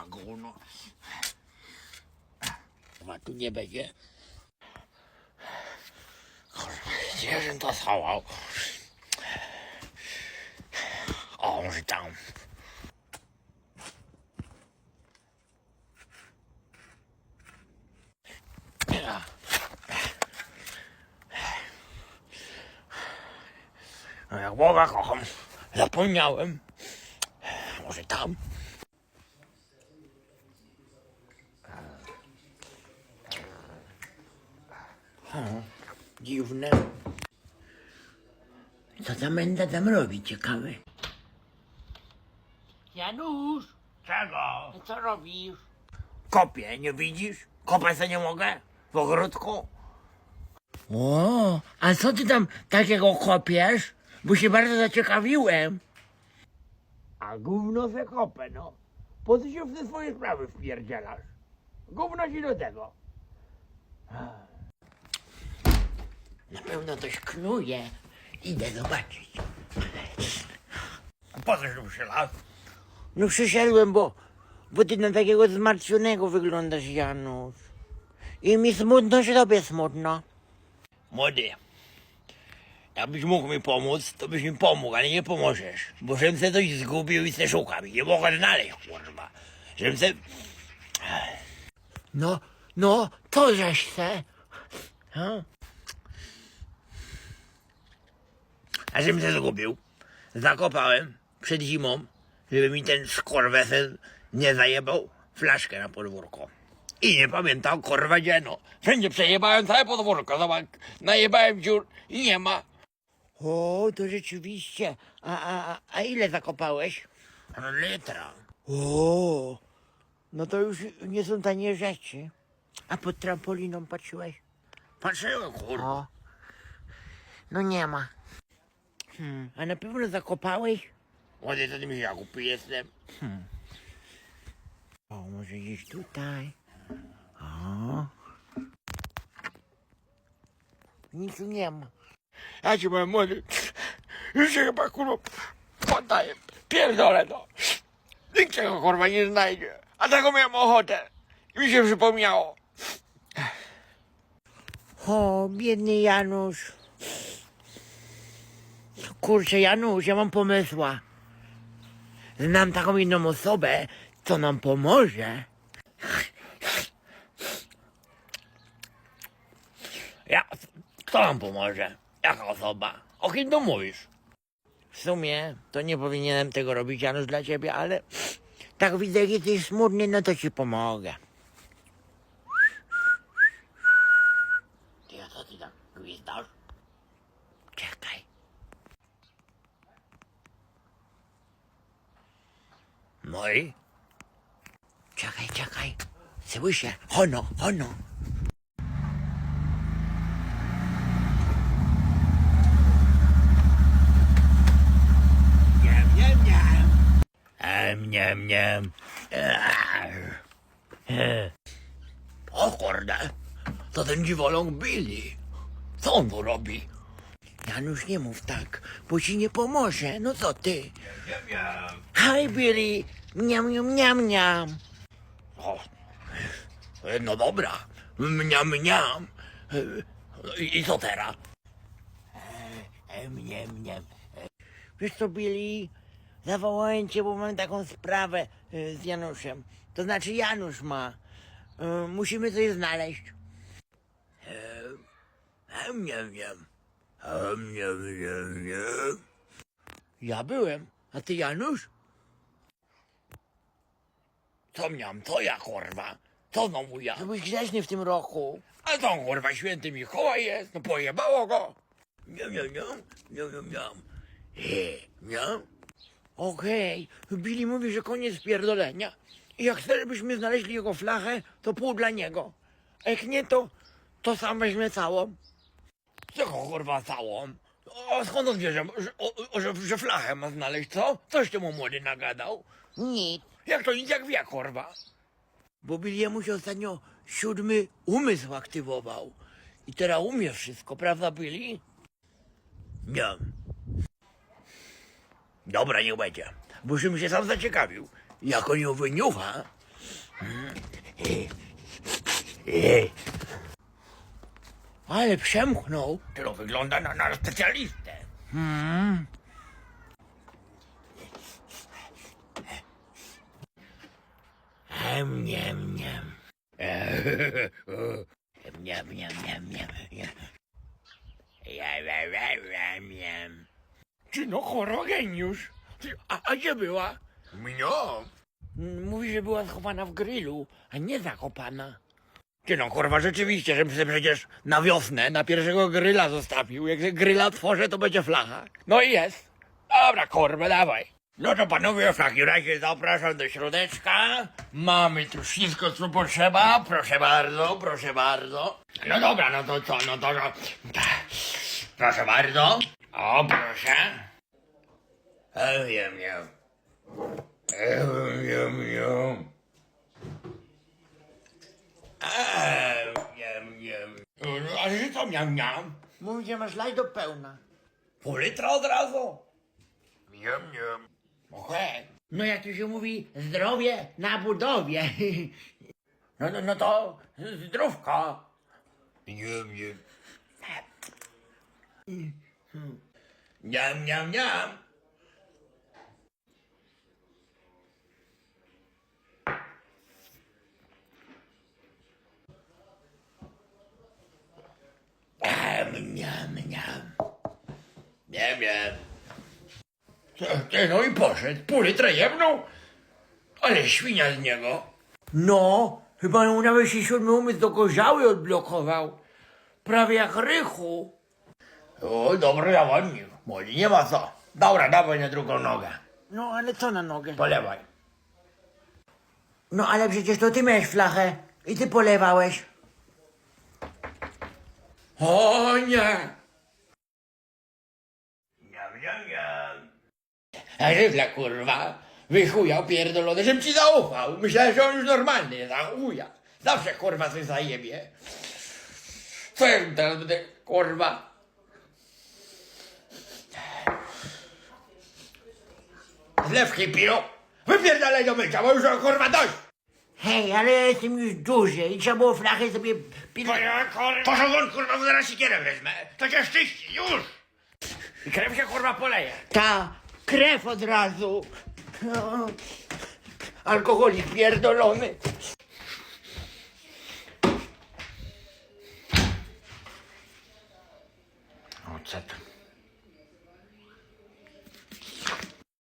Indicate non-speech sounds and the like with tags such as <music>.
gówno. Kurwa, tu nie będzie. Kurwa, gdzie żem to schował? O, może tam. No jak Boga kocham, zapomniałem. Może tam? Dziwne. Co tam będę tam robić, ciekawe? Janusz! Czego? Co robisz? Kopię, nie widzisz? Kopać se nie mogę? W ogródku? O, a co ty tam takiego kopiesz? Bo się bardzo zaciekawiłem. A gówno se kopę, no. Po co się w te swoje sprawy wpierdzielasz? Gówno ci do tego. Na pewno coś knuje. Idę zobaczyć. Po co tu przylazł? No przyszedłem, bo, bo ty na takiego zmartwionego wyglądasz, Janusz. I mi smutno, że tobie smutno. Młody, jakbyś mógł mi pomóc, to byś mi pomógł, ale nie pomożesz. Bo żebym se coś zgubił i se szukam i nie mogę znaleźć, kurwa. Żebym se... No, no, to żeś se. Ha? A żebym się zgubił, zakopałem przed zimą, żeby mi ten skorwesel nie zajebał flaszkę na podwórko. I nie pamiętam, kurwa, gdzie no. Wszędzie przejebałem całe podwórko, zobacz, najebałem dziur i nie ma. O, to rzeczywiście. A, a, a- ile zakopałeś? Litra. O, no to już nie są tanie rzeczy. A pod trampoliną patrzyłeś? Patrzyłem, kurwa. O. No nie ma. Hmm, a na pewno zakopałeś? Młody, to mi ja głupi jestem. Hmm. O, może gdzieś tutaj. O. Nic tu nie ma. Ja ci powiem, młody, już się chyba kurwa poddaję. Pierdolę to. Nikt tego kurwa nie znajdzie. A tego miałem ochotę. I mi się przypomniało. O, biedny Janusz. Kurczę, Janusz, ja mam pomysła. Znam taką inną osobę, co nam pomoże. Ja, kto nam pomoże? Jaka osoba? O kim tu mówisz? W sumie to nie powinienem tego robić, Janusz, dla ciebie, ale tak widzę, jak jesteś smutny, no to ci pomogę. Ty, a co ty tam gwizdasz? Czekaj. No i? Czekaj, czekaj. Słyszę. Hono, hono. Niem, niem, niem. Em, niem, niem. O kurde, to ten dziwoląg Billy. Co on tu robi? Janusz, nie mów tak, bo ci nie pomoże. No co ty? Hi, Billy. Miam, miam, miam, miam. O, e, no dobra. Mniam. E, I, co teraz? E, Mnie, mnie. Wiesz co, Billy? Zawołałem cię, bo mam taką sprawę e, z Januszem. To znaczy Janusz ma. E, Musimy coś znaleźć. Wiem. Em, nie wiem, nie. Ja byłem. A ty Janusz? Co miałem? Co ja, kurwa? Co znowu ja? To byłeś grzeczny w tym roku. A co, kurwa, święty Mikołaj jest? No pojebało go. Nie, nie, nie. Nie, nie, nie. E, nie? Okej. Billy mówi, że koniec pierdolenia. I jak chcesz, żebyśmy znaleźli jego flachę, to pół dla niego. A jak nie, to, to sam weźmie całą. Czego kurwa całą? O, skąd on wie, że, że, o, o, że, że flachę ma znaleźć, co? Coś ty mu młody nagadał? Nic. Jak to nic jak wie, kurwa? Bo Billiemu się ostatnio siódmy umysł aktywował. I teraz umie wszystko, prawda Billy? Nie. Dobra, niech będzie. Bo żebym się sam zaciekawił. Jak on ją wyniucha, Ale przemknął. To wygląda na, na specjalistę. Hmm. Niem, niem. Niem, niem, niem, niem. Ja, ja, ja, ja, niem. Czy no choro geniusz? Ty, A, a gdzie była? Mniam. Mówi, że była schowana w grylu, a nie zakopana. Ty no kurwa, rzeczywiście, żebym sobie przecież na wiosnę, na pierwszego gryla zostawił. Jak się gryla otworzę, to będzie flacha. No i jest. Dobra, kurwa, dawaj. No to panowie, w takim razie zapraszam do środeczka. Mamy tu wszystko, co potrzeba. Proszę bardzo, proszę bardzo. No dobra, no to co, no to... No, proszę bardzo. O, proszę. Wiem, wiem. Em, Jem, jem. Em, Jem, jem. No, Ale że co miam, miam? Mówi, że masz lać do pełna. Pół litra od razu? Mniam, mniam. No jak to się mówi, zdrowie na budowie. <laughs> No, no, no to zdrówko. Mniam, mniam. Niam, niam, niam. Niam, niam, niam. Nie wiem. No i poszedł. Pół litra jebnął. Ale świnia z niego. No, chyba mu nawet się siódmy umysł do gorzały odblokował. Prawie jak rychu. O, dobry zawodnik. Młodzi, nie ma co. Dobra, dawaj na drugą nogę. No, ale co na nogę? Polewaj. No, ale przecież to ty miałeś flachę i ty polewałeś. O nie! Niam, niam, niam. A żydla kurwa, wychujał pierdolony, żebym ci zaufał. Myślałem, że on już normalny jest, a chuja. Zawsze kurwa coś zajebie. Co ja teraz będę, kurwa? Zlewki piją. Wypierdalaj do mycia, bo już kurwa dość. Hej, ale ja jestem już duży i trzeba było flachę sobie pil... Poszło won, kurwa, bo zaraz sikierę wezmę. To cię szczyści, już! I krew się, kurwa, poleje. Ta, krew od razu. Alkoholik pierdolony.